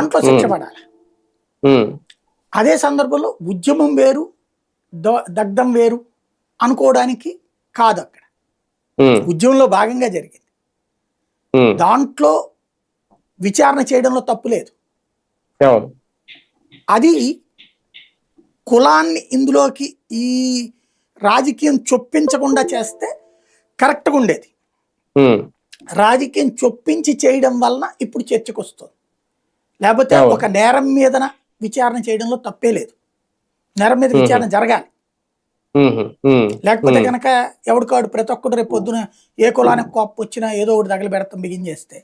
దాంట్లో శిక్ష పడాలి అదే సందర్భంలో ఉద్యమం వేరు దగ్ధం వేరు అనుకోవడానికి కాదు అక్కడ. ఉద్యమంలో భాగంగా జరిగింది. దాంట్లో విచారణ చేయడంలో తప్పు లేదు. అది కులాన్ని ఇందులోకి ఈ రాజకీయం చొప్పించకుండా చేస్తే కరెక్ట్గా ఉండేది. రాజకీయం చొప్పించి చేయడం వలన ఇప్పుడు చర్చకు వస్తుంది లేకపోతే. ఒక నేరం మీదన విచారణ చేయడంలో తప్పే లేదు. నేరం మీద విచారణ జరగాలి. లేకపోతే. కనుక ఎవడికాడు ప్రతి ఒక్కడు రేపు పొద్దున ఏ కులానికి కోపం వచ్చినా ఏదో ఒకటి తగలి పెడతాం బిగించేస్తే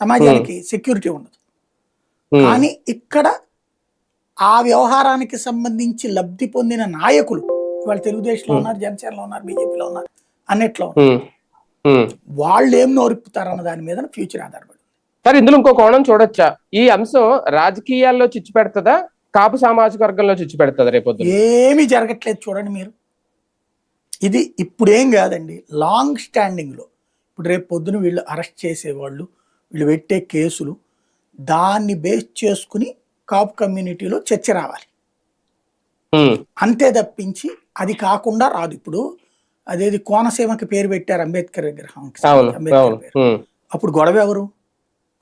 సమాజానికి సెక్యూరిటీ ఉండదు. కానీ ఇక్కడ ఆ వ్యవహారానికి సంబంధించి లబ్ధి పొందిన నాయకులు ఇవాళ తెలుగుదేశంలో ఉన్నారు జనసేనలో ఉన్నారు బీజేపీలో ఉన్నారు అన్నిట్లో ఉన్నారు. వాళ్ళు ఏం నోరిప్పుతారు అన్న దాని మీద ఫ్యూచర్ ఆధారపడి. సార్ ఇందులో ఇంకో కోణం చూడొచ్చా? ఈ అంశం రాజకీయాల్లో చిచ్చు పెడుతుందా? కాపు సామాజిక వర్గంలో చిచ్చు పెడుతుందా రేపొద్దు ఏమీ జరగట్లేదు చూడండి మీరు. ఇది ఇప్పుడేం కాదండి లాంగ్ స్టాండింగ్లో ఇప్పుడు రేపు పొద్దున వీళ్ళు అరెస్ట్ చేసేవాళ్ళు వీళ్ళు పెట్టే కేసులు దాన్ని బేస్ చేసుకుని కాపు కమ్యూనిటీలో చర్చ రావాలి. అంతే తప్పించి అది కాకుండా రాదు. ఇప్పుడు అదేది కోనసీమకి పేరు పెట్టారు అంబేద్కర్ విగ్రహం. అంబేద్కర్ పేరు. అప్పుడు గొడవ ఎవరు?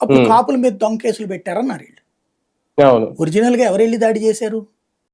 అప్పుడు. కాపుల మీద దొంగ కేసులు పెట్టారన్నారు వీళ్ళు. ఒరిజినల్గా ఎవరు వెళ్ళి దాడి చేశారు?